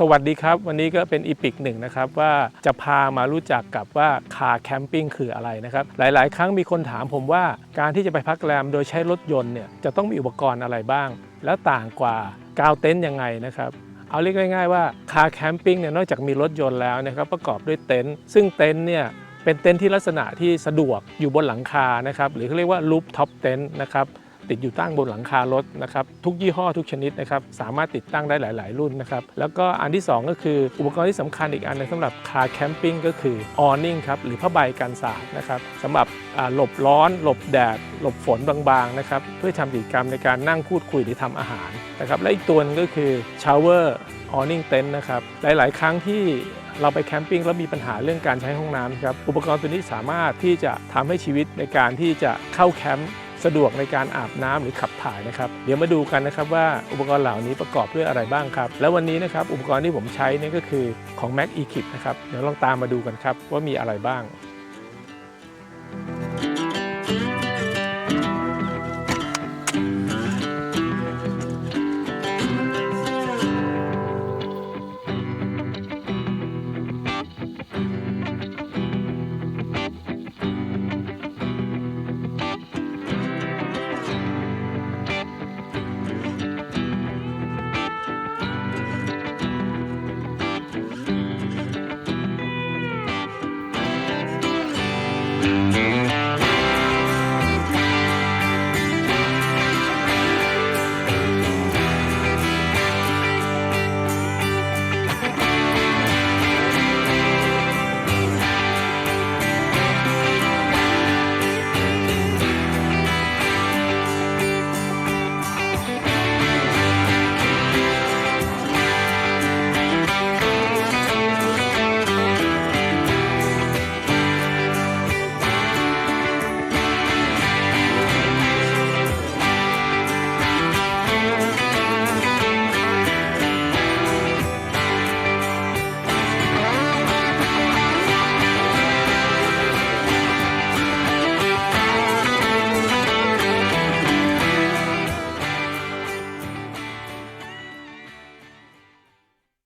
สวัสดีครับ วันนี้ก็เป็นอีพิกหนึ่งนะครับว่าจะพามารู้จักกับว่าคาแคมปิ้งคืออะไรนะครับ หลายๆ ครั้งมีคนถามผมว่าการที่จะไปพักแรมโดยใช้รถยนต์เนี่ยจะต้องมีอุปกรณ์อะไรบ้าง แล้วต่างกว่ากาวเต็นท์ยังไงนะครับเอาเรียกง่ายๆว่าคาแคมปิ้งเนี่ยนอกจากมีรถยนต์แล้วนะครับประกอบด้วยเต็นท์ซึ่งเต็นท์เนี่ยเป็นเต็นท์ที่ลักษณะที่สะดวกอยู่บนหลังคานะครับหรือเขาเรียกว่าลูปท็อปเต็นท์นะครับ ติดอยู่ตั้งบนหลังคารถนะครับทุกยี่ห้อทุกชนิดนะครับสามารถติดตั้งได้หลาย ๆ รุ่นนะครับแล้วก็อันที่ 2 ก็คืออุปกรณ์ที่สำคัญอีกอันนึงสำหรับคาแคมปิ้งก็คือออ n ิ n งครับหรือผ้าใบกันสาดนะครับสำหรับหลบร้อน หลบแดด หลบฝนบาง ๆ นะครับเพื่อทำกิจกรรมในการนั่งพูดคุยหรือทำอาหารนะครับและอีกตัวนึงก็คือชาวเวอร์ออ n ิ n งเต็นท์นะครับหลาย ๆ ครั้งที่เราไปแคมปิ้งแล้วมีปัญหาเรื่องการใช้ห้องน้ำครับ อุปกรณ์ตัวนี้สามารถที่จะทำให้ชีวิตในการที่จะเข้าแคมป์ สะดวกในการอาบน้ำหรือขับถ่ายนะครับ เดี๋ยวมาดูกันนะครับว่าอุปกรณ์เหล่านี้ประกอบด้วยอะไรบ้างครับ แล้ววันนี้นะครับอุปกรณ์ที่ผมใช้นี่ก็คือของ Mac e k i p นะครับ เดี๋ยวลองตามมาดูกันครับว่ามีอะไรบ้าง